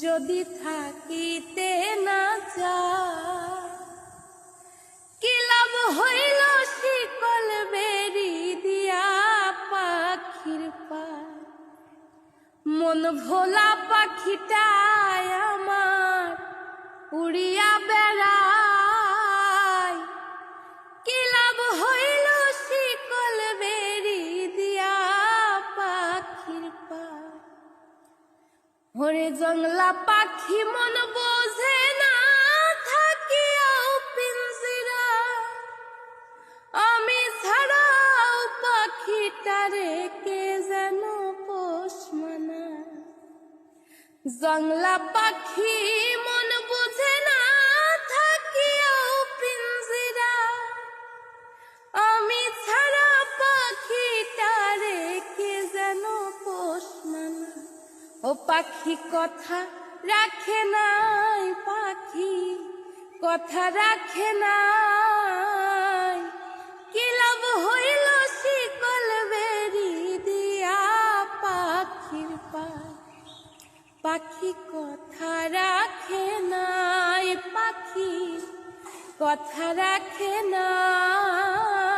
যদি থাকিতে না চা কি লাভ হইল শিকল বেরি দিয়া পাখির পা মন ভোলা পাখিটায় আমার উড়িয়া হরে জংলা পাখি মন বোঝে না, থাকিয়াও পিঞ্জিরা। আমি ছাড়াও পাখিটারে কে যেন পোষ মানা জংলা পাখি পাখি কথা রাখে নাই পাখি, কথা রাখে নাই। কি লাভ হইল শিকল বেরি দিয়া পাখির পা পাখি কথা রাখে নাই পাখি, কথা রাখে নাই।